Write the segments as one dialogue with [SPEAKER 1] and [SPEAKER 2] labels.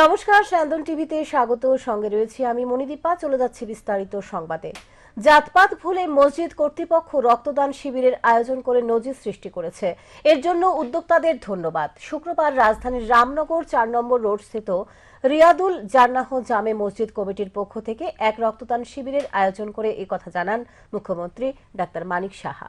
[SPEAKER 1] নমস্কার স্যান্দন টিভিতে স্বাগত। সঙ্গে রয়েছি আমি মণিদীপা। চলে যাচ্ছি বিস্তারিত সংবাদে। জাতপাত ভুলে মসজিদ কর্তৃপক্ষ রক্তদান শিবিরের আয়োজন করে নজির সৃষ্টি করেছে। এর জন্য উদ্যোক্তাদের ধন্যবাদ। শুক্রবার রাজধানীর রামনগর চার নম্বর রোড স্থিত রিয়াদুল জান্নাহ জামে মসজিদ কমিটির পক্ষ থেকে এক রক্তদান শিবিরের আয়োজন করে কথা জানান মুখ্যমন্ত্রী ডাক্তার মানিক সাহা।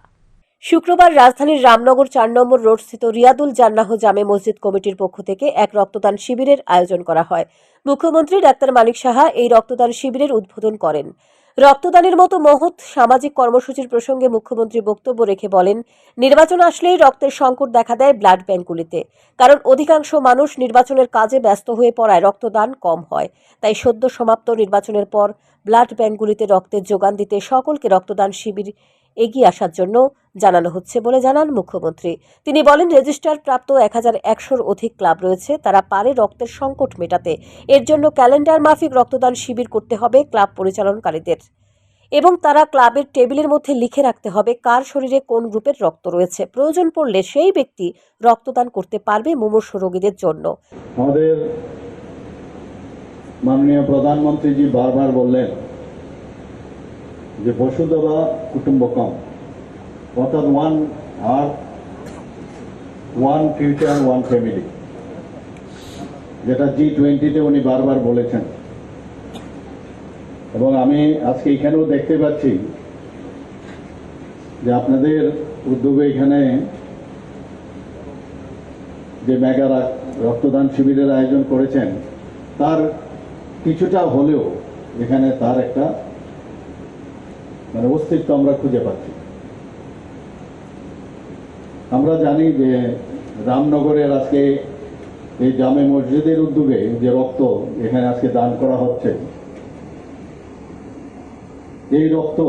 [SPEAKER 1] শুক্রবার রাজধানীর রামনগর চার নম্বর রোড স্থিত রিয়াদুল জান্নাহ জামে মসজিদ কমিটির পক্ষ থেকে এক রক্তদান শিবিরের আয়োজন করা হয়। মুখ্যমন্ত্রী ডাক্তার মানিক সাহা এই রক্তদান শিবিরের উদ্বোধন করেন। রক্তদানের মতো মহৎ সামাজিক কর্মসূচির প্রসঙ্গে মুখ্যমন্ত্রী বক্তব্য রেখে বলেন, নির্বাচন আসলেই রক্তের সংকট দেখা দেয় ব্লাড ব্যাঙ্কগুলিতে, কারণ অধিকাংশ মানুষ নির্বাচনের কাজে ব্যস্ত হয়ে পড়ায় রক্তদান কম হয়। তাই সদ্য সমাপ্ত নির্বাচনের পর ব্লাড ব্যাঙ্কগুলিতে রক্তের যোগান দিতে সকলকে রক্তদান শিবির এগিয়ে আসার জন্য জানানো হচ্ছে বলে জানান মুখ্যমন্ত্রী। তিনি বলেন, রেজিস্টার প্রাপ্ত এক হাজার একশোর অধিক ক্লাব রয়েছে, তারা পারে রক্তের সংকট মেটাতে। এর জন্য ক্যালেন্ডার মাফিক রক্তদান শিবির করতে হবে ক্লাব পরিচালনকারীদের। এবং তারা ক্লাবের টেবিলের মধ্যে লিখে রাখতে হবে কার শরীরে কোন গ্রুপের রক্ত রয়েছে। প্রয়োজন পড়লে সেই ব্যক্তি রক্তদান করতে পারবে মুমূর্ষু রোগীদের জন্য।
[SPEAKER 2] আমাদের মাননীয় প্রধানমন্ত্রীজি বারবার বললেন যে বসুধরা কুটুম্বকম, অর্থাৎ one earth one future one family যেটা জি টোয়েন্টিতে উনি বারবার বলেছেন। এবং আমি আজকে এখানেও দেখতে পাচ্ছি যে আপনাদের উদ্যোগে এখানে যে মেগা রক্তদান শিবিরের আয়োজন করেছেন, তার কিছুটা হলেও এখানে তার একটা মানে অস্তিত্ব আমরা খুঁজে পাচ্ছি। আমরা জানি যে রামনগরের আজকে এই জামে মসজিদের উদ্যোগে যে রক্ত এখানে আজকে দান করা হচ্ছে, এই রক্ত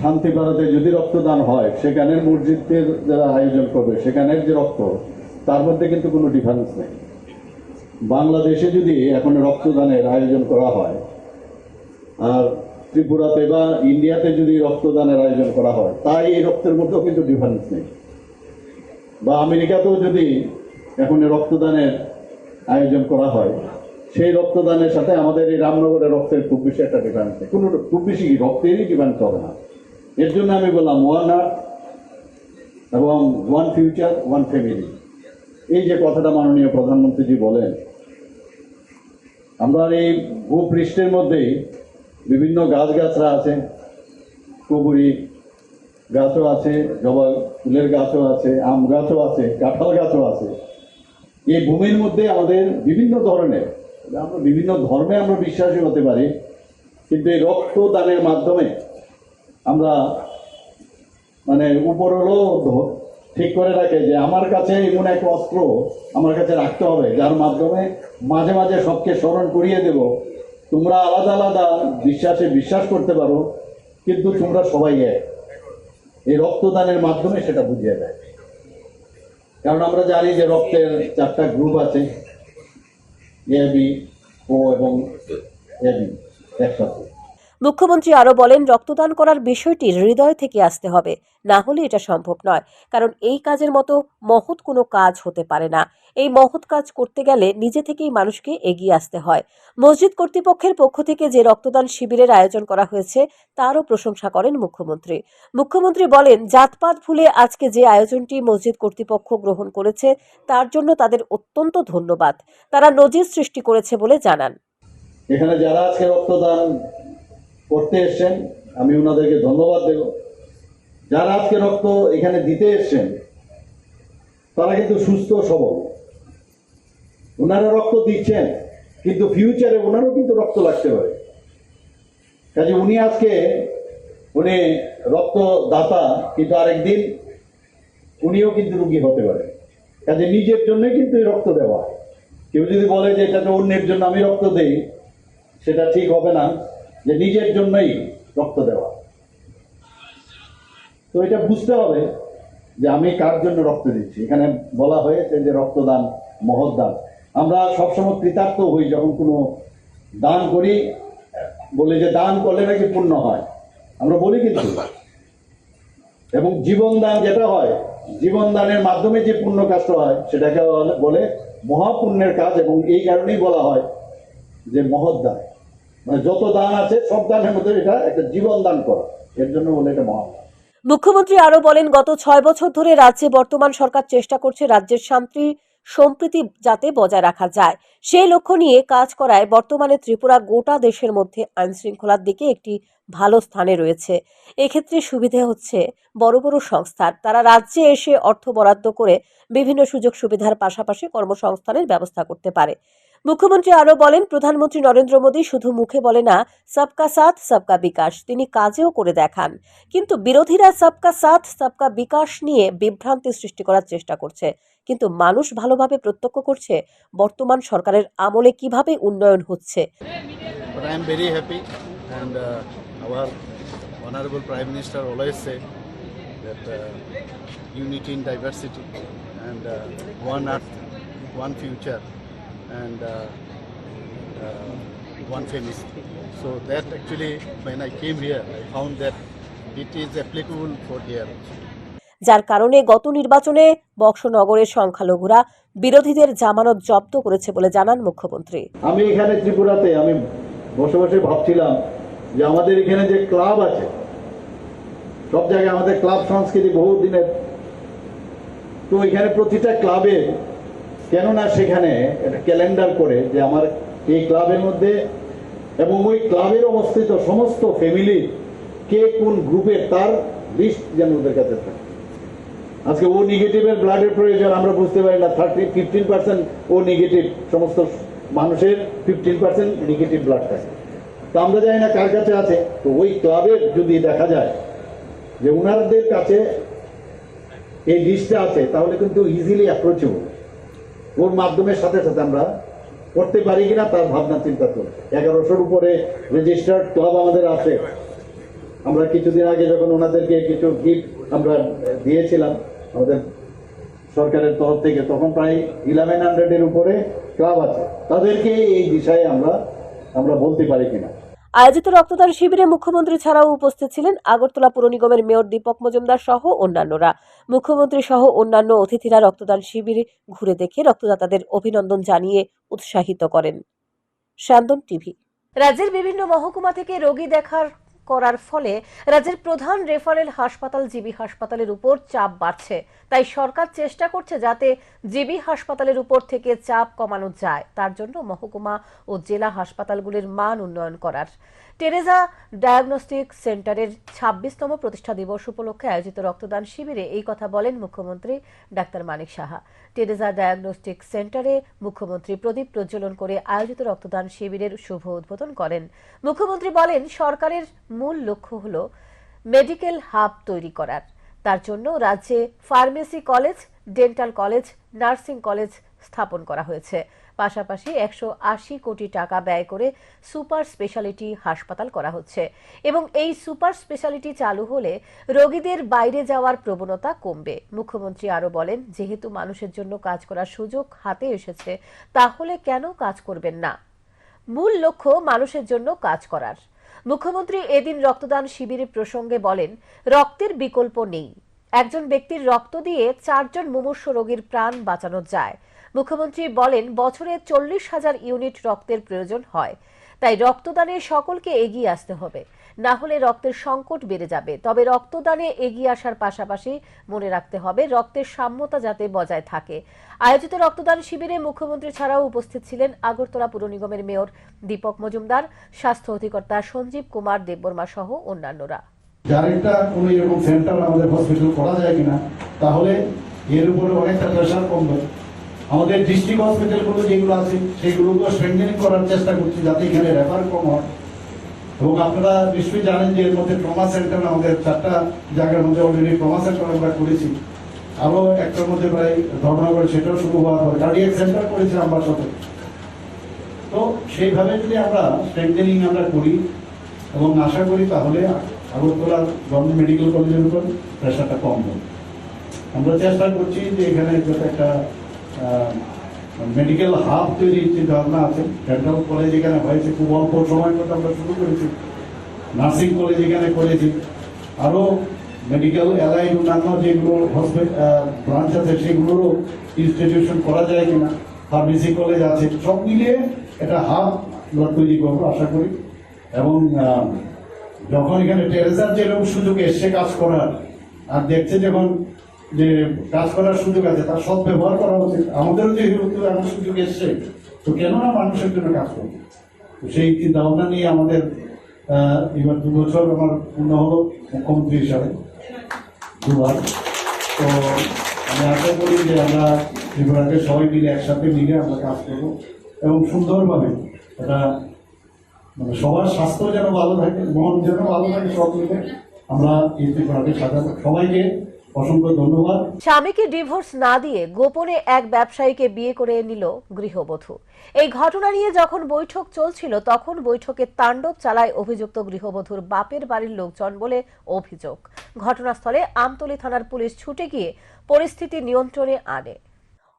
[SPEAKER 2] শান্তি ভারতে যদি রক্তদান হয়, সেখানের মসজিদের যারা আয়োজন করবে, সেখানের যে রক্ত, তার মধ্যে কিন্তু কোনো ডিফারেন্স নেই। বাংলাদেশে যদি এখন রক্তদানের আয়োজন করা হয়, আর ত্রিপুরাতে বা ইন্ডিয়াতে যদি রক্তদানের আয়োজন করা হয়, তাই এই রক্তের মধ্যেও কিন্তু ডিফারেন্স নেই। বা আমেরিকাতেও যদি এখন রক্তদানের আয়োজন করা হয়, সেই রক্তদানের সাথে আমাদের এই রামনগরের রক্তের খুব বেশি একটা ডিফারেন্স নেই। কোনো খুব বেশি রক্তেরই ডিফারেন্স হবে না। এর জন্য আমি বললাম ওয়ান আর্থ এবং ওয়ান ফিউচার ওয়ান ফ্যামিলি এই যে কথাটা মাননীয় প্রধানমন্ত্রীজি বলেন, আমরা এই ভূপৃষ্ঠের মধ্যে বিভিন্ন গাছগাছরা আছে, কুবুরি গাছও আছে জবা ফুলের গাছও আছে, আম গাছও আছে, কাঁঠাল গাছও আছে। এই ভূমির মধ্যে আমাদের বিভিন্ন ধরনের, আমরা বিভিন্ন ধর্মে আমরা বিশ্বাসী হতে পারি, কিন্তু এই রক্তদানের মাধ্যমে আমরা মানে উপরও ঠিক করে রাখে যে আমার কাছে এমন এক অস্ত্র আমার কাছে রাখতে হবে, যার মাধ্যমে মাঝে মাঝে সবকে স্মরণ করিয়ে দেব। তোমরা আলাদা আলাদা বিশ্বাসে বিশ্বাস করতে পারো, কিন্তু তোমরা সবাই এক। এই রক্তদানের মাধ্যমে সেটা বুঝিয়ে দেয়। কারণ আমরা জানি যে রক্তের চারটা গ্রুপ আছে এবি ও এবং এবি একসাথে।
[SPEAKER 1] মুখ্যমন্ত্রী আরও বলেন, রক্তদান করার বিষয়টি হৃদয় থেকে আসতে হবে। না হলে এটা সম্ভব নয়। কারণ এই কাজের মতো মহৎ কোনো কাজ হতে পারে না। এই মহৎ কাজ করতে গেলে নিজে থেকেই মানুষকে এগিয়ে আসতে হয়। মসজিদ কর্তৃপক্ষের পক্ষ থেকে যে রক্তদান শিবিরের আয়োজন করা হয়েছে, তারও প্রশংসা করেন মুখ্যমন্ত্রী। মুখ্যমন্ত্রী বলেন, জাতপাত ভুলে আজকে যে আয়োজনটি মসজিদ কর্তৃপক্ষ গ্রহণ করেছে, তার জন্য তাদের অত্যন্ত ধন্যবাদ। তারা নজির সৃষ্টি করেছে বলে জানান।
[SPEAKER 2] এখানে যারা আজকে রক্তদান করতে এসছেন, আমি ওনাদেরকে ধন্যবাদ দেব। যারা আজকে রক্ত এখানে দিতে এসছেন, তারা কিন্তু সুস্থ সবল। ওনারা রক্ত দিচ্ছেন, কিন্তু ফিউচারে ওনারও কিন্তু রক্ত লাগতে পারে কাজে উনি আজকে, উনি রক্তদাতা, কিন্তু আরেকদিন উনিও কিন্তু রুগী হতে পারে। কাজে নিজের জন্যই কিন্তু এই রক্ত দেওয়া। কেউ যদি বলে যে এটা তো অন্যের জন্য আমি রক্ত দেই, সেটা ঠিক হবে না। যে নিজের জন্যই রক্ত দেওয়া। তো এটা বুঝতে হবে যে আমি কার জন্য রক্ত দিচ্ছি। এখানে বলা হয়েছে যে রক্তদান মহৎ দান। আমরা সবসময় কৃতার্থ হই যখন কোনো দান করি, বলে যে দান করলে নাকি পূর্ণ হয়। আমরা বলি কিন্তু। এবং জীবনদান যেটা হয় জীবনদানের মাধ্যমে যে পুণ্য কাজটা হয়, সেটাকে বলে- বলে মহাপুণ্যের কাজ এবং এই কারণেই বলা হয় যে মহৎ দান। মানে যত দান আছে, সব দানের মধ্যে এটা একটা জীবন দান করা। এর জন্য বলে এটা মহৎ দান।
[SPEAKER 1] মুখ্যমন্ত্রী আরও বলেন, গত ছয় বছর ধরে রাজ্যে বর্তমান সরকার চেষ্টা করছে রাজ্যের শান্তি, সম্প্রীতি যাতে বজায় রাখা যায়। সেই লক্ষ্য নিয়ে কাজ করায় বর্তমানে ত্রিপুরা গোটা দেশের মধ্যে আইন শৃঙ্খলার দিকে একটি ভালো স্থানে রয়েছে। এক্ষেত্রে সুবিধে হচ্ছে বড় বড় সংস্থার। তারা রাজ্যে এসে অর্থ বরাদ্দ করে বিভিন্ন সুযোগ সুবিধার পাশাপাশি কর্মসংস্থানের ব্যবস্থা করতে পারে। মুখ্যমন্ত্রী আরও বলেন প্রধানমন্ত্রী নরেন্দ্র মোদী শুধু মুখে বলে না সবকা সাথ সবকা বিকাশ তিনি কাজেও করে দেখান। কিন্তু বিরোধীরা সবকা সাথ সবকা বিকাশ নিয়ে বিভ্রান্তি সৃষ্টি করার চেষ্টা করছে। কিন্তু মানুষ ভালোভাবে প্রত্যক্ষ করছে বর্তমান সরকারের আমলে কীভাবে উন্নয়ন হচ্ছে।
[SPEAKER 3] Uh, uh, uh, one earth, one future, and uh, uh, one family. So that actually, when I came here, I found that it is applicable for here.
[SPEAKER 1] যার কারণে গত নির্বাচনে বক্সনগরের সংখ্যালঘুরা বিরোধীদের জামানত জব্দ করেছে বলে জানান মুখ্যমন্ত্রী
[SPEAKER 2] আমি এখানে ত্রিপুরাতে আমি বসে বসে ভাবছিলাম যে আমাদের এখানে যে ক্লাব আছে সব জায়গায় আমাদের ক্লাব সংস্কৃতি বহু দিনের তো এখানে প্রতিটা ক্লাবে কেননা সেখানে একটা ক্যালেন্ডার করে যে আমার এই ক্লাবের মধ্যে এবং ওই ক্লাবের অবস্থিত সমস্ত ফ্যামিলি কে কোন গ্রুপের তার লিস্ট যেন ওদের কাছে থাকে। আজকে ও নেগেটিভের ব্লাডের প্রয়োজন আমরা বুঝতে পারি না thirty fifteen percent O negative সমস্ত মানুষের ফিফটিন পার্সেন্ট নেগেটিভ ব্লাড থাকে। তো আমরা জানি না কার কাছে আছে, তো ওই ক্লাবের যদি দেখা যায় যে ওনাদের কাছে এই লিস্টটা আছে, তাহলে কিন্তু ইজিলি অ্যাপ্রোচেবল ওর মাধ্যমের সাথে সাথে আমরা করতে পারি কিনা তার ভাবনা চিন্তা করে এগারোশোর উপরে রেজিস্টার্ড ক্লাব আমাদের আছে। আমরা কিছুদিন আগে যখন ওনাদেরকে কিছু গিফট আমরা দিয়েছিলাম আমাদের সরকারের তরফ থেকে, তখন প্রায় ইলেভেন হান্ড্রেডের উপরে ক্লাব আছে। তাদেরকে এই বিষয়ে আমরা আমরা বলতে পারি কিনা।
[SPEAKER 1] আয়োজিত রক্তদান শিবিরে মুখ্যমন্ত্রী ছাড়াও উপস্থিত ছিলেন আগরতলা পুর নিগমের মেয়র দীপক মজুমদার সহ অন্যান্যরা। মুখ্যমন্ত্রী সহ অন্যান্য অতিথিরা রক্তদান শিবিরে ঘুরে দেখে রক্তদাতাদের অভিনন্দন জানিয়ে উৎসাহিত করেন। স্যান্দন টিভি। রাজ্যের বিভিন্ন মহকুমা থেকে রোগী দেখার করার ফলে রাজ্যের প্রধান রেফারেল হাসপাতাল জিবি হাসপাতালের উপর চাপ বাড়ছে। তাই সরকার চেষ্টা করছে যাতে জিবি হাসপাতালের উপর থেকে চাপ কমানো যায়। তার জন্য মহকুমা ও জেলা হাসপাতালগুলির মান উন্নয়ন করার। টেরেজা ডায়াগনস্টিক সেন্টারের ছাব্বিশতম প্রতিষ্ঠা দিবস উপলক্ষে আয়োজিত রক্তদান শিবিরে এই কথা বলেন মুখ্যমন্ত্রী doctor Manik Saha. Teresa diagnostic সেন্টারে মুখ্যমন্ত্রী প্রদীপ প্রজ্বলন করে আয়োজিত রক্তদান শিবিরের শুভ উদ্বোধন করেন। মুখ্যমন্ত্রী বলেন, সরকারের মূল লক্ষ্য হল মেডিকেল হাব তৈরি করার। তার জন্য রাজ্যে pharmacy college, dental college, nursing college স্থাপন করা হয়েছে। পাশাপাশি একশো আশি কোটি টাকা ব্যয় করে সুপার স্পেশালিটি হাসপাতাল করা হচ্ছে এবং এই সুপার স্পেশালিটি চালু হলে রোগীদের বাইরে যাওয়ার প্রবণতা কমবে। মুখ্যমন্ত্রী আরও বলেন, যেহেতু মানুষের জন্য কাজ করার সুযোগ হাতে এসেছে, তাহলে কেন কাজ করবেন না? মূল লক্ষ্য মানুষের জন্য কাজ করার। মুখ্যমন্ত্রী এদিন রক্তদান শিবিরে প্রসঙ্গে বলেন, রক্তের বিকল্প নেই। একজন ব্যক্তির রক্ত দিয়ে চারজন মুমূর্ষ রোগীর প্রাণ বাঁচানো যায়। মুখ্যমন্ত্রী বলেন, বছরে চল্লিশ হাজার ইউনিট রক্তের প্রয়োজন হয়। তাই রক্তদানে সকলকে এগিয়ে আসতে হবে। না হলে রক্তের সংকট বেড়ে যাবে। তবে রক্তদানে এগিয়ে আসার পাশাপাশি মনে রাখতে হবে, রক্তের সাম্যতা যাতে বজায় থাকে। আয়োজিত রক্তদান শিবিরে মুখ্যমন্ত্রী ছাড়াও উপস্থিত ছিলেন আগরতলা পুর নিগমের মেয়র দীপক মজুমদার, স্বাস্থ্য অধিকর্তা সঞ্জীব কুমার, দেববর্মা সহ অন্যান্যরা।
[SPEAKER 4] সেন্টার আমাদের হসপিটাল করা যায় কিনা, তাহলে এর উপরে অনেকটা প্রেশার কমবে। আমাদের ডিস্ট্রিক্ট হসপিটালগুলো যেগুলো আছে, সেগুলোকে স্ট্রেংথেনিং করার চেষ্টা করছি যাতে এখানে রেফার কম হয়। এবং আপনারা নিশ্চয়ই জানেন যে এর মধ্যে ট্রমা সেন্টার আমাদের চারটা জায়গার মধ্যে অলরেডি ট্রমা সেন্টার আমরা করেছি। আরও একটার মধ্যে প্রায় ধর্মনগর সেটাও শুরু হওয়ার পরে কার্ডিয়াক সেন্টার করেছি আমার সাথে তো সেইভাবে যদি আমরা স্ট্রেংথেনিং আমরা করি, এবং আশা করি তাহলে আগরতলা গভর্নমেন্ট মেডিকেল কলেজের উপর প্রেশারটা কম হবে। আমরা চেষ্টা করছি যে এখানে যাতে একটা মেডিকেল হাব তৈরির চিন্তা ভাবনা আছে। ডেন্টাল কলেজ এখানে হয়েছে, খুব অল্প সময় মধ্যে আমরা শুরু করেছি। নার্সিং কলেজ এখানে করেছি। আরও মেডিকেল অ্যালাইড অন্যান্য যেগুলো হসপিটাল ব্রাঞ্চ আছে, সেগুলোরও ইনস্টিটিউশন করা যায় কিনা ফার্মেসি কলেজ আছে, সব মিলিয়ে একটা হাব আমরা তৈরি করব, আশা করি। এবং যখন এখানে টেরেসার যেরকম সুযোগ এসছে কাজ করার, আর দেখছে যখন যে কাজ করার সুযোগ আছে, তার সব ব্যবহার করা উচিত। আমাদেরও যেহেতু এমন সুযোগ এসছে, তো কেন না মানুষের জন্য কাজ করব? তো সেই চিন্তা ভাবনা নিয়ে আমাদের এবার দু বছর আমার পূর্ণ হলো মুখ্যমন্ত্রী হিসাবে। দুবার। তো আমি আশা করি যে আমরা ত্রিপুরাকে সবাই মিলে একসাথে মিলে আমরা কাজ করব এবং সুন্দরভাবে এটা মানে সবার স্বাস্থ্য যেন ভালো থাকে, মন যেন ভালো থাকে সব আমরা এই ত্রিপুরাকে সাজাবো। সবাইকে অসংখ্য ধন্যবাদ।
[SPEAKER 1] স্বামীকে ডিভোর্স না দিয়ে গোপনে এক ব্যবসায়ীকে বিয়ে করে নিল গৃহবধূ। এই ঘটনা নিয়ে যখন বৈঠক চলছিল, তখন বৈঠকে তাণ্ডব চালায় অভিযুক্ত গৃহবধূর বাপের বাড়ির লোকজন বলে অভিযোগ। ঘটনাস্থলে আমতলী থানার পুলিশ ছুটে গিয়ে পরিস্থিতি নিয়ন্ত্রণে আনে।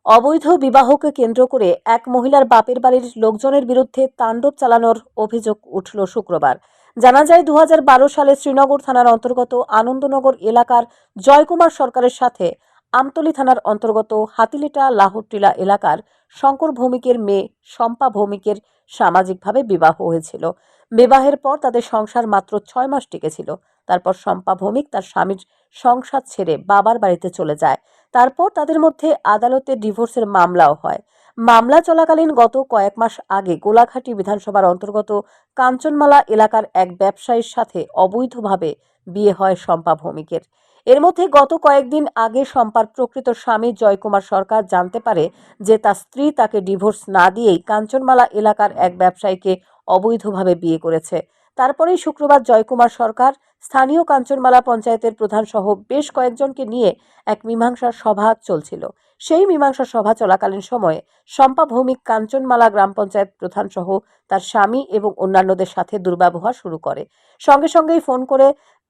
[SPEAKER 1] অবৈধ বিবাহকে কেন্দ্র করে এক মহিলার বাপের বাড়ির লোকজনের বিরুদ্ধে তাণ্ডব চালানোর অভিযোগ উঠল শুক্রবার। জানা যায় দু হাজার বারো সালে শ্রীনগর থানার অন্তর্গত আনন্দনগর এলাকার জয়কুমার সরকারের সাথে আমতলী থানার অন্তর্গত হাতিলেটা লাহোরটিলা এলাকার শঙ্কর ভৌমিকের মেয়ে শম্পা ভৌমিকের সামাজিকভাবে বিবাহ হয়েছিল। বিবাহের পর তাদের সংসার মাত্র ছয় মাস টিকেছিল তারপর শম্পা ভৌমিক তার স্বামীর সংসার ছেড়ে বাবার বাড়িতে চলে যায়। তারপর তাদের মধ্যে আদালতে ডিভোর্সের মামলাও হয়। মামলা চলাকালীন গত কয়েক মাস আগে গোলাঘাটি বিধানসভার অন্তর্গত কাঞ্চনমালা এলাকার এক ব্যবসায়ীর সাথে অবৈধভাবে বিয়ে হয় শম্পা ভৌমিকের। এর মধ্যে গত কয়েকদিন আগে শম্পার প্রকৃত স্বামী জয়কুমার সরকার জানতে পারে যে তার স্ত্রী তাকে ডিভোর্স না দিয়েই কাঞ্চনমালা এলাকার এক ব্যবসায়ীকে অবৈধভাবে বিয়ে করেছে। তারপরেই শুক্রবার জয়কুমার সরকার, স্থানীয় কাঞ্চনমালা পঞ্চায়েতের প্রধান সহ বেশ কয়েকজনকে নিয়ে এক মীমাংসা সভা চলছিল। সেই মীমাংসা সভা চলাকালীন সময়ে শম্পা ভৌমিক কাঞ্চনমালা গ্রাম পঞ্চায়েত প্রধান সহ তার স্বামী এবং অন্যান্যদের সাথে দুর্ব্যবহার শুরু করে। সঙ্গে সঙ্গেই ফোন করে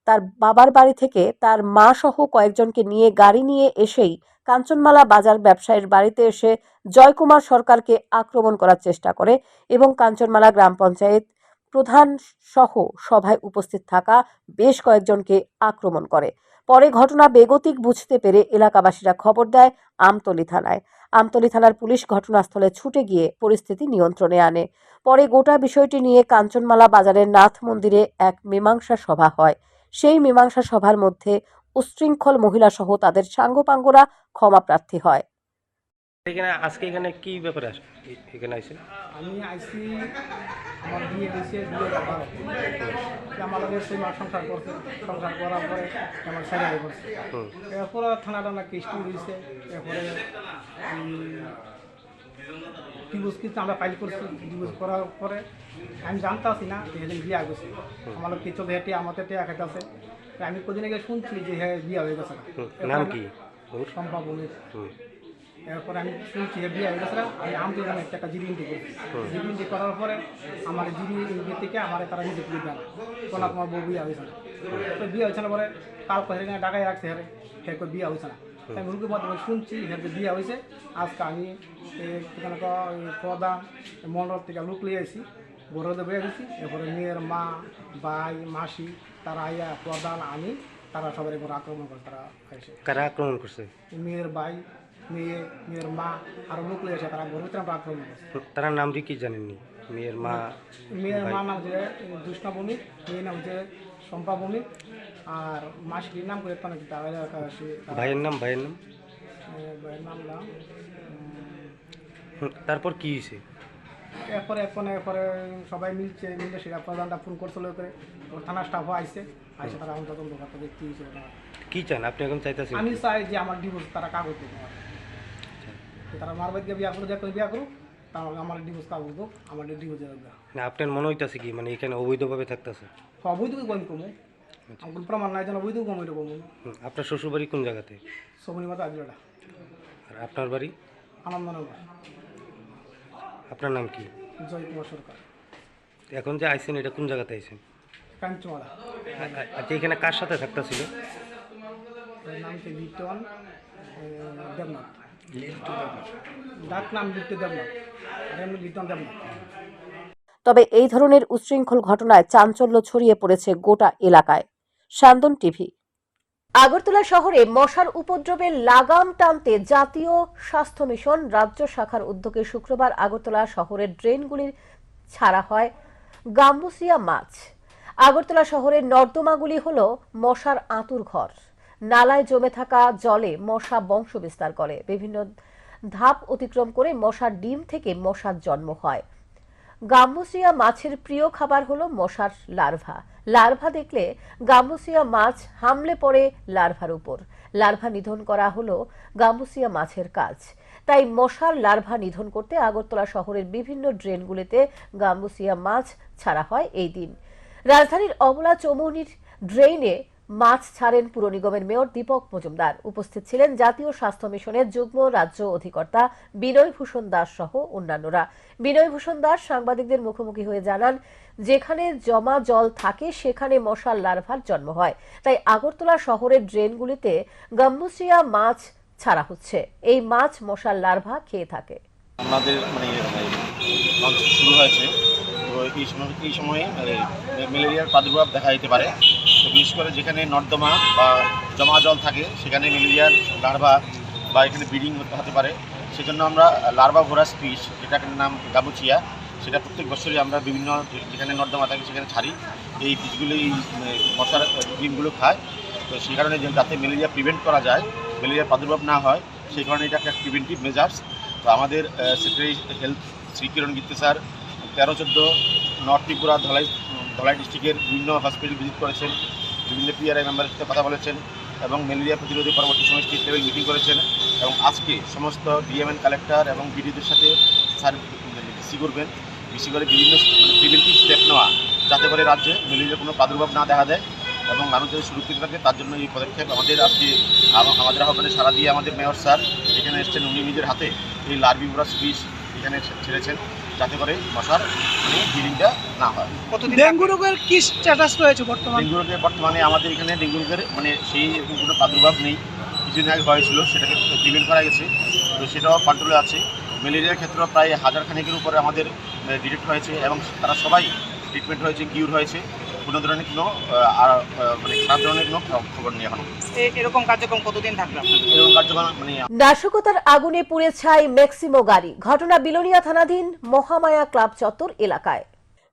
[SPEAKER 1] তার বাবার বাড়ি থেকে তার মা সহ কয়েকজনকে নিয়ে গাড়ি নিয়ে এসেই কাঞ্চনমালা বাজার ব্যবসায়ীর বাড়িতে এসে জয়কুমার সরকারকে আক্রমণ করার চেষ্টা করে এবং কাঞ্চনমালা গ্রাম পঞ্চায়েত প্রধান সহ সভায় উপস্থিত থাকা বেশ কয়েকজনকে আক্রমণ করে। পরে ঘটনা বেগতিক বুঝতে পেরে এলাকাবাসীরা খবর দেয় আমতলি থানায়। আমতলি থানার পুলিশ ঘটনাস্থলে ছুটে গিয়ে পরিস্থিতি নিয়ন্ত্রণে আনে। পরে গোটা বিষয়টি নিয়ে কাঞ্চনমালা বাজারের নাথ মন্দিরে এক মীমাংসা সভা হয়। সেই মীমাংসা সভার মধ্যে উচ্ছৃঙ্খল মহিলাসহ তাদের সাঙ্গপাঙ্গরা ক্ষমা প্রার্থী হয়।
[SPEAKER 5] এখানে আজকে এখানে কি ব্যাপারে আস এখানে আইছেন
[SPEAKER 6] আমি আইসি আমার বিয়ে হয়েছে বিয়ে ব্যাপার আমার লগে সেই মাস সংসার করছে সংসার করার পরে আমার করছে। এরপরে থানাটা নাকি স্টিল দিয়েছে এরপরে ডিভোর্স কিন্তু আমরা ফাইল করছি ডিভোর্স করার পরে আমি জানতাছি না যে সেদিন বিয়া গেছে। আমার লোক কিছু হেঁটে আমাদের টেয়া খাইতেছে আমি কদিন আগে শুনছি যে হ্যাঁ বিয়া হয়ে গেছে।
[SPEAKER 5] নাম কি?
[SPEAKER 6] সম্ভব এরপরে আমি শুনছি যে বিয়ে হয়ে গেছে আমি আমতে জানি একটা জিডি ইন্টি জিডি ইন্টি করার পরে আমার ইন্টি থেকে আমার তারা নিজে তুলে দেন কোনা তোমার বউ বিয়ে হয়েছে তো বিয়ে হয়েছে না পরে কাল কথা ডাকাই রাখছে হ্যাঁ হে করে বিয়ে হয়েছে না। আমি রুগী মধ্যে শুনছি হ্যাঁ বিয়ে হয়েছে। আজকে আমি এখানে প্রধান মন্ডল থেকে লুক লিয়ে আসি বড়দের বয়ে গেছি। এরপরে মেয়ের মা ভাই মাসি তারা আইয়া প্রধান আমি তারা সবাই আক্রমণ করে তারা
[SPEAKER 5] কারা আক্রমণ করছে?
[SPEAKER 6] মেয়ের ভাই মেয়ে মেয়ের মা আরও লোক লেগেছে তারা ঘর ভিতরে আমরা আক্রমণ করছে
[SPEAKER 5] তারা নাম কি জানেননি? মেয়ের মা
[SPEAKER 6] মেয়ের মা নাম যে দুষ্ণা ভূমিক মেয়ের নাম যে শম্পা ভূমিক আর মাসির নাম করে তার তারা।
[SPEAKER 5] ভাইয়ের নাম ভাইয়ের নাম?
[SPEAKER 6] ভাইয়ের নাম নাম
[SPEAKER 5] তারপর কি হয়েছে?
[SPEAKER 6] এরপরে এখন এরপরে সবাই মিলছে মিলে সেটা প্রধানটা ফোন করছিল করে ওর থানা স্টাফও আইসে আইসে তারা এখন তদন্ত করতে দেখতে
[SPEAKER 5] কি চান? আপনি এখন চাইতেছেন
[SPEAKER 6] আমি চাই যে আমার ডিভোর্স তারা কাগজ দেবে তারা মারবাদকে বিয়া করুক কোনো বিয়া করুক তাহলে আমার ডিভোর্স কাগজ দেবো আমার ডিভোর্স দেবে
[SPEAKER 5] না আপনার মনে হইতাছে কি মানে এখানে অবৈধভাবে থাকতেছে?
[SPEAKER 6] অবৈধ কম। কমু আমার প্রমাণ নাই যেন অবৈধ কম এটা কমু।
[SPEAKER 5] আপনার শ্বশুরবাড়ি কোন জায়গাতে?
[SPEAKER 6] সবনি মাতা
[SPEAKER 5] আর আপনার বাড়ি?
[SPEAKER 6] আনন্দনগর।
[SPEAKER 5] আপনার নাম কি?
[SPEAKER 6] জয় কুমার সরকার।
[SPEAKER 5] এখন যে আইছেন এটা কোন জায়গাতে আইছেন?
[SPEAKER 6] কাঞ্চমালা
[SPEAKER 5] আচ্ছা এখানে কার সাথে থাকতেছিল?
[SPEAKER 6] নাম লিটন আহ, দেবনাথ।
[SPEAKER 1] তবে এই ধরনের উচ্ছৃঙ্খল ঘটনায় চাঞ্চল্য ছড়িয়ে পড়েছে গোটা এলাকায়। শান্তন টিভি। আগরতলা শহরে মশার উপদ্রবের লাগাম টানতে জাতীয় স্বাস্থ্য মিশন রাজ্য শাখার উদ্যোগে শুক্রবার আগরতলা শহরের ড্রেনগুলির ছাড়া হয় গাম্বুসিয়া মাছ। আগরতলা শহরের নর্দমাগুলি হল মশার আঁতুর ঘর। নালায় জমে থাকা জলে মশা বংশ বিস্তার করে। বিভিন্ন ধাপ অতিক্রম করে মশার ডিম থেকে মশার জন্ম হয়। গাম্বুসিয়া মাছের প্রিয় খাবার হলো মশার লার্ভা। লার্ভা দেখলে গাম্বুসিয়া মাছ হামলে পড়ে লার্ভার উপর। লার্ভা নিধন করা হলো গাম্বুসিয়া মাছের কাজ। তাই মশার লার্ভা নিধন করতে আগরতলা শহরের বিভিন্ন ড্রেনগুলিতে গাম্বুসিয়া মাছ ছাড়া হয় এই দিন। রাজধানীর অমলা চৌমুহনির ড্রেইনে মাছ ছাড়েন পুর নিগমের মেয়র দীপক মজুমদার। উপস্থিত ছিলেন জাতীয় স্বাস্থ্য মিশনের যুগ্ম রাজ্য অধিকর্তা বিনয় ভূষণ দাস সহ অন্যান্যরা। বিনয় ভূষণ দাস সাংবাদিকদের মুখোমুখি হয়ে জানান, যেখানে জমা জল থাকে, সেখানে মশার লার্ভার জন্ম হয়। তাই আগরতলা শহরের ড্রেনগুলিতে গাম্বুসিয়া মাছ ছাড়া হচ্ছে। এই মাছ মশার লার্ভা খেয়ে থাকে।
[SPEAKER 7] আমাদের মানে এই সময় এই সময়ে মানে ম্যালেরিয়ার প্রাদুর্ভাব দেখা যেতে পারে। বিশেষ করে যেখানে নর্দমা বা জমা জল থাকে, সেখানে ম্যালেরিয়ার লার্ভা বা এখানে ব্রিডিং হতে পারে। সেজন্য আমরা লার্ভা ভোরাস ফিশ যেটার নাম গাবুচিয়া, সেটা প্রত্যেক বছরই আমরা বিভিন্ন যেখানে নর্দমা থাকে সেখানে ছাড়ি। এই ফিশগুলো এই মশার ডিমগুলো খায়। তো সেই কারণে যাতে ম্যালেরিয়া প্রিভেন্ট করা যায়, ম্যালেরিয়ার প্রাদুর্ভাব না হয়, সেই কারণে এটা একটা প্রিভেন্টিভ মেজার্স। তো আমাদের সেক্রেটারি হেলথ শ্রী কিরণ গীতে স্যার, তেরো চোদ্দ নর্থ ত্রিপুরা ধলাই ধলাই ডিস্ট্রিক্টের বিভিন্ন হসপিটাল ভিজিট করেছেন, বিভিন্ন পিআরআই মেম্বারের সাথে কথা বলেছেন এবং ম্যালেরিয়া প্রতিরোধে পরবর্তী সময় স্টেট লেভেল মিটিং করেছেন এবং আজকে সমস্ত ডিএমএন কালেক্টর এবং বিডিওদের সাথে স্যার বিসি করবেন। বিসি করে বিভিন্ন মানে প্রিভেন্টিভ স্টেপ নেওয়া, যাতে করে রাজ্যে ম্যালেরিয়ার কোনো প্রাদুর্ভাব না দেখা দেয় এবং মানুষ যাতে সুরক্ষিত থাকে, তার জন্য এই পদক্ষেপ আমাদের আজকে আমাদের আহ্বানে সারা দিয়ে আমাদের মেয়র স্যার এখানে এসছেন। উনি নিজের হাতে এই লার্ভিভরাস ফিশ এখানে ছেড়েছেন। যাতে করে মশার মানে হিলিংটা না হয়।
[SPEAKER 6] ডেঙ্গু রোগের কি স্ট্যাটাস রয়েছে বর্তমানে?
[SPEAKER 7] ডেঙ্গু রোগের বর্তমানে আমাদের এখানে ডেঙ্গু রোগের মানে সেই এরকম কোনো প্রাদুর্ভাব নেই। কিছুদিন আগে হয়েছিল সেটাকে প্রিভেন্ট করা গেছে। তো সেটাও কন্ট্রোলে আছে। ম্যালেরিয়ার ক্ষেত্রেও প্রায় হাজার খানেকের উপরে আমাদের ডিটেক্ট হয়েছে এবং তারা সবাই ট্রিটমেন্ট হয়েছে কিউর হয়েছে। কোনো ধরনের কোনো মানে খারাপ ধরনের কোনো খবর নেই এখন।
[SPEAKER 8] এরকম কার্যক্রম কতদিন থাকবে
[SPEAKER 7] এরকম কার্যক্রম মানে
[SPEAKER 1] নাশকতার আগুনে পুড়ে ছাই ম্যাক্সিমো গাড়ি। ঘটনা বিলোনিয়া থানাধীন মহামায়া ক্লাব চত্বর এলাকায়।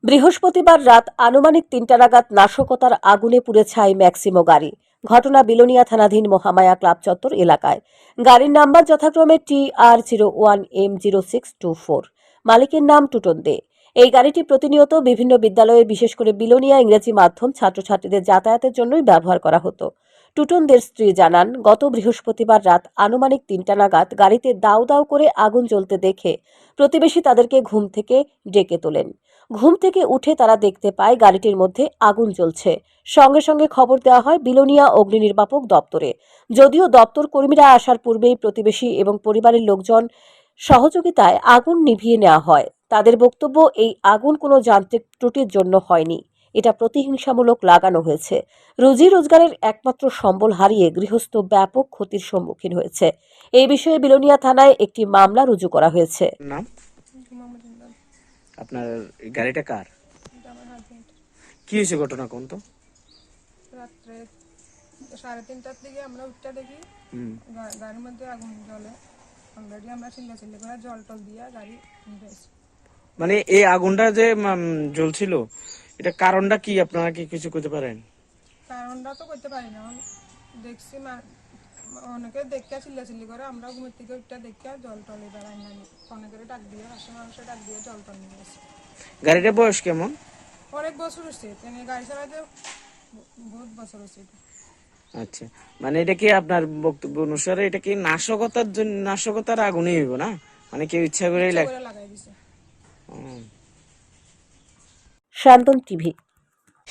[SPEAKER 1] বৃহস্পতিবার রাত আনুমানিক তিনটা নাগাদ নাশকতার আগুনে পুড়ে ছাই ম্যাক্সিমো গাড়ি। ঘটনা বিলোনিয়া থানাধীন মহামায়া ক্লাব চত্বর এলাকায়। গাড়ির নাম্বার যথাক্রমে T R zero one M zero six two four. মালিকের নাম টুটন দে। এই গাড়িটি প্রতিনিয়ত বিভিন্ন বিদ্যালয়ে, বিশেষ করে বিলোনিয়া ইংরেজি মাধ্যম ছাত্রছাত্রীদের যাতায়াতের জন্যই ব্যবহার করা হতো। টুটনদের স্ত্রী জানান, গত বৃহস্পতিবার রাত আনুমানিক তিনটা নাগাদ গাড়িতে দাউ দাউ করে আগুন জ্বলতে দেখে প্রতিবেশী তাদেরকে ঘুম থেকে ডেকে তোলেন। ঘুম থেকে উঠে তারা দেখতে পায় গাড়িটির মধ্যে আগুন জ্বলছে। সঙ্গে সঙ্গে খবর দেওয়া হয় বিলোনিয়া অগ্নি নির্বাপক দপ্তরে। যদিও দপ্তর কর্মীরা আসার পূর্বেই প্রতিবেশী এবং পরিবারের লোকজন সহযোগিতায় আগুন নিভিয়ে নেওয়া হয়। তাদের বক্তব্য এই আগুন কোনো যান্ত্রিক ত্রুটির জন্য হয়নি। এটা প্রতিহিংসামূলক লাগানো হয়েছে। রুজি রোজগারের একমাত্র সম্বল হারিয়ে গৃহস্থ ব্যাপক ক্ষতির সম্মুখীন হয়েছে। এই বিষয়ে বিলোনিয়া থানায় একটি মামলা রুজু করা হয়েছে।
[SPEAKER 8] নাম? আপনার এই গাড়িটা কার? কি হয়েছে ঘটনা কোন তো?
[SPEAKER 9] রাত্রে সাড়ে তিনটার দিকে আমরা উঠতে দেখি।
[SPEAKER 8] হুম।
[SPEAKER 9] গা- গাড়ির মধ্যে আগুন জ্বলে। অলরেডি আমরা চিল্লা চিল্লি করে জল টল দিয়ে গাড়ি।
[SPEAKER 8] মানে এই আগুনটা যে জ্বলছিল এটা কারণটা কি? আপনারা কি কিছু করতে পারেন?
[SPEAKER 9] কারণটা তো করতে পারি না। দেখছি মা- অনেকে দেখে চিল্লা চিল্লি করে আমরা ঘুমের থেকে উঠতে দেখে জল টল এবার অনেকের ডাক দিয়ে পাশে মানুষের ডাক দিয়ে জল টল নিয়ে এসেছি
[SPEAKER 8] গাড়িটার বয়স কেমন?
[SPEAKER 9] অনেক বছর হচ্ছে তিনি গাড়ি চালাতে বহুত বছর হচ্ছে
[SPEAKER 8] আচ্ছা মানে এটা কি আপনার বক্তব্য অনুসারে এটা কি নাশকতার জন্য নাশকতার আগুনই হইব না? মানে কেউ ইচ্ছা করেই লাগ
[SPEAKER 1] শান্তন টিভি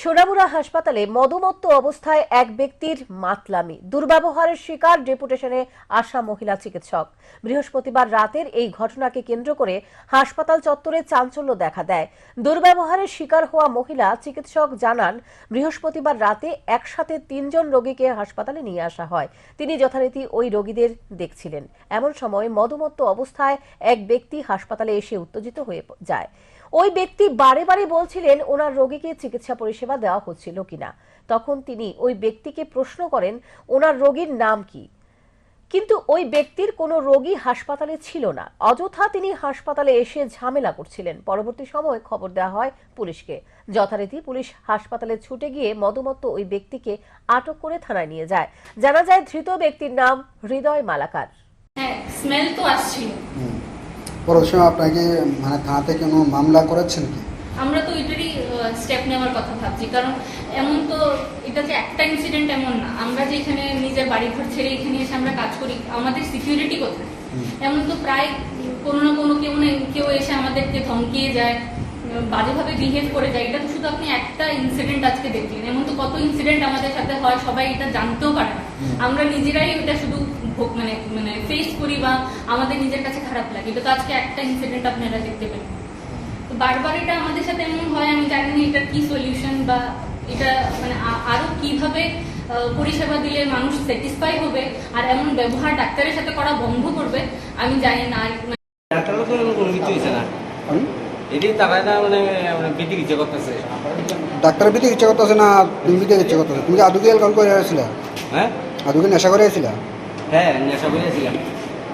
[SPEAKER 1] সোনামুড়া হাসপাতালে মদমত্ত অবস্থায় এক ব্যক্তির মাতলামি। দুর্ব্যবহারের শিকার ডেপুটেশনে আসা মহিলা চিকিৎসক। বৃহস্পতিবার রাতের এই ঘটনাকে কেন্দ্র করে হাসপাতাল চত্বরে চাঞ্চল্য দেখা দেয়। দুর্ব্যবহারের শিকার হওয়া মহিলা চিকিৎসক জানান, বৃহস্পতিবার রাতে একসাথে তিনজন রোগীকে হাসপাতালে নিয়ে আসা হয়। তিনি যথারীতি ওই রোগীদের দেখছিলেন। এমন সময় মদমত্ত অবস্থায় এক ব্যক্তি হাসপাতালে এসে উত্তেজিত হয়ে যায়। ওই ব্যক্তি বারে বারে বলছিলেন ওনার রোগীকে চিকিৎসা পরিষেবা দেওয়া হচ্ছিল কিনা। তখন তিনি ওই ব্যক্তিকে প্রশ্ন করেন ওনার রোগীর নাম কি? কিন্তু ওই ব্যক্তির কোনো রোগী হাসপাতালে ছিল না। অযথা তিনি হাসপাতালে এসে ঝামেলা করছিলেন। পরবর্তী সময় খবর দেওয়া হয় পুলিশকে। যথারীতি পুলিশ হাসপাতালে ছুটে গিয়ে মদমত্ত ওই ব্যক্তিকে আটক করে থানায় নিয়ে যায়। জানা যায় ধৃত ব্যক্তির নাম হৃদয় মালাকার।
[SPEAKER 10] হ্যাঁ স্মেল তো আসছিল।
[SPEAKER 11] সময় আপনাকে মানে থানাতে কোনো মামলা করেছেন কি?
[SPEAKER 10] আমরা তো এটারই স্টেপ নেওয়ার কথা ভাবছি। কারণ এমন তো এটা যে একটা ইনসিডেন্ট এমন না। আমরা যে এখানে নিজের বাড়ি ঘর ছেড়ে এখানে এসে আমরা কাজ করি আমাদের সিকিউরিটি কোথায়? এমন তো প্রায় কোনো না কোনো কেউ না কেউ এসে আমাদেরকে ধমকিয়ে যায়। বাজেভাবে বিহেভ করে যায় এটা তো শুধু আপনি একটা ইনসিডেন্ট আজকে দেখলেন এমন তো কত ইনসিডেন্ট আমাদের সাথে হয় সবাই এটা জানতেও পারে না। আমরা নিজেরাই এটা শুধু মানে মানে ফেস করি বা আমাদের নিজের কাছে খারাপ লাগে এটা তো আজকে একটা ইনসিডেন্ট আপনারা দেখতে পেলেন। তো বারবার এটা আমাদের সাথে এমন হয় আমি জানি না এটা কি সলিউশন বা এটা মানে আরও কীভাবে আহ, পরিষেবা দিলে মানুষ স্যাটিসফাই হবে আর এমন ব্যবহার ডাক্তারের সাথে করা বন্ধ করবে আমি জানি না
[SPEAKER 5] ডাক্তারও তো কোনো কিছু না? এটি তারা না মানে মানে বিধি ইচ্ছে করতেছে।
[SPEAKER 11] ইচ্ছা না তুমি ইচ্ছা করতেছে? তুমি আদুকে অ্যালকোহল করে আসছিল
[SPEAKER 5] হ্যাঁ?
[SPEAKER 11] আদুকে নেশা করে আসছিল
[SPEAKER 5] হ্যাঁ নেশা করেছিলাম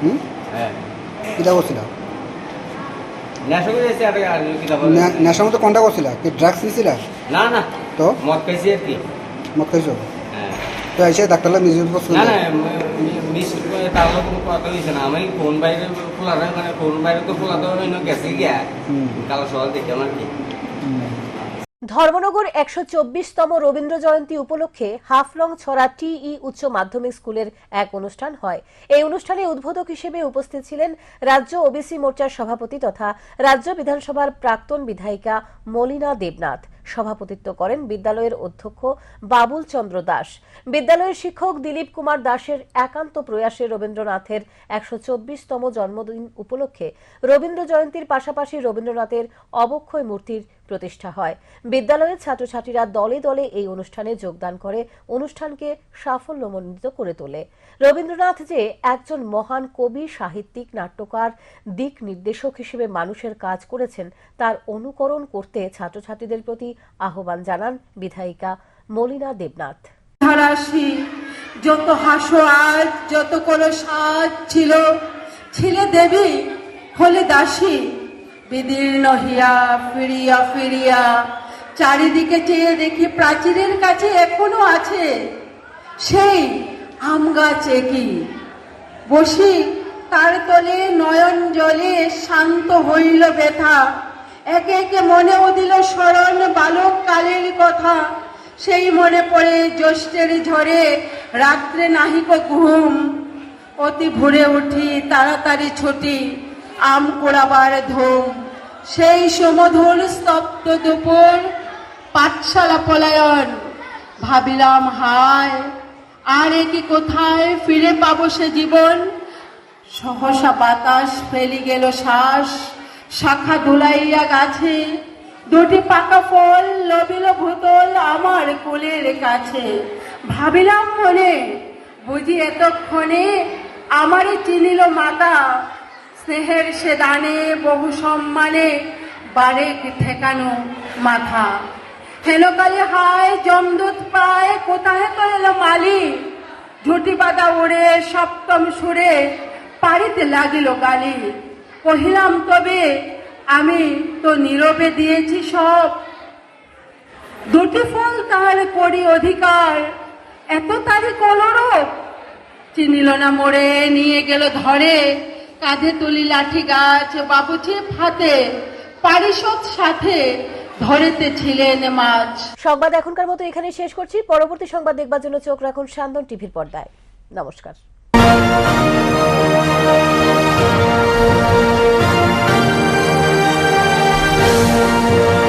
[SPEAKER 11] হুম?
[SPEAKER 5] হ্যাঁ।
[SPEAKER 11] কিটা করছিল নেশার মতো কোনটা করছিল কি ড্রাগস নিছিল?
[SPEAKER 5] না না।
[SPEAKER 11] তো?
[SPEAKER 5] মদ খাইছি আর কি।
[SPEAKER 11] মদ খাইছো? তো এসে ডাক্তারলা মিউজিক বক্স
[SPEAKER 5] না না মিস তার কোনো কথা হয়েছে না। আমি ফোন বাইরে খোলা মানে ফোন বাইরে তো খোলা তো গেছে গিয়া। কালো সকাল দেখে আমার কি?
[SPEAKER 1] ধর্মনগর একশো চব্বিশতম রবীন্দ্র জয়ন্তী উপলক্ষে হাফলং ছড়া টিই উচ্চ মাধ্যমিক স্কুলের এক অনুষ্ঠান হয়। এই অনুষ্ঠানে উদ্বোধক হিসেবে উপস্থিত ছিলেন রাজ্য ওবিসি মোর্চার সভাপতি তথা রাজ্য বিধানসভার প্রাক্তন বিধায়িকা মলিনা দেবনাথ। সভাপতিত্ব করেন বিদ্যালয়ের অধ্যক্ষ বাবুল চন্দ্র দাস। বিদ্যালয়ের শিক্ষক দিলীপ কুমার দাসের একান্ত প্রয়াসে রবীন্দ্রনাথের একশো চব্বিশতম জন্মদিন উপলক্ষে রবীন্দ্র জয়ন্তীর পাশাপাশি রবীন্দ্রনাথের অবক্ষয় মূর্তির প্রতিষ্ঠা হয়। বিদ্যালয়ের ছাত্রছাত্রীরা দলে দলে এই অনুষ্ঠানে যোগদান করে, অনুষ্ঠানকে সাফল্যমণ্ডিত করে তোলে। রবীন্দ্রনাথ যে একজন মহান কবি, সাহিত্যিক, নাট্যকার, দিক নির্দেশক হিসেবে মানুষের কাজ করেছেন, তার অনুকরণ করতে ছাত্রছাত্রীদের প্রতি আহ্বান জানান বিধায়িকা মলিনা দেবনাথ।
[SPEAKER 9] ধারাসি, যত হাসো আজ যত কোনো সাজ ছিল, ছিলে দেবী, হলে দাসী। বিদীর্ণ হিয়া, ফিরিয়া ফিরিয়া, চারিদিকে চেয়ে দেখি প্রাচীরের কাছে এখনও আছে। সেই আম গাছ কি? বসি, তার তলে নয়ন জলে শান্ত হইল ব্যথা। একে একে মনে উদিল স্মরণ বালক কালের কথা। সেই মনে পড়ে জ্যৈষ্ঠের ঝরে রাত্রে নাহিক ঘুম। অতি ভোরে উঠি তাড়াতাড়ি ছুটি, আম কোড়াবার ধুম। সেই সমধুর স্তব্ধ দুপুর, পাঠশালা পলায়ন। ভাবিলাম, হায়, আর কি কোথায়? ফিরে পাবো সে জীবন? সহসা বাতাস ফেলি গেল শ্বাস। শাখা দুলাইয়া গাছে, দুটি পাকা ফল লবিল ভূতল আমার কোলের কাছে। ভাবিলাম মনে, বুঝি এতক্ষণে আমারই চিনিল মাতা। স্নেহের সে দানে বহু সম্মানে বারেক ঠেকানো মাথা। হেলকালে হায় জমদূত পায়, কোথায় তো মালি? ঝুটি বাদা উড়ে সপ্তম সুরে পারিতে লাগিল গালি। কহিলাম, তবে আমি তো নীরবে দিয়েছি সব। দুটি ফল তার করি অধিকার। এত তারি কলরব? চিনিল না মোড়ে নিয়ে গেল ধরে। কাঁধে তুলি লাঠি গাছ বাবুচি ফাতে পারিষদ সাথে ধরেতে ছিলেন মাছ।
[SPEAKER 1] সংবাদ এখনকার মতো এখানে শেষ করছি। পরবর্তী সংবাদ দেখবার জন্য চোখ রাখুন সান্দন টিভির পর্দায়। নমস্কার। Thank you.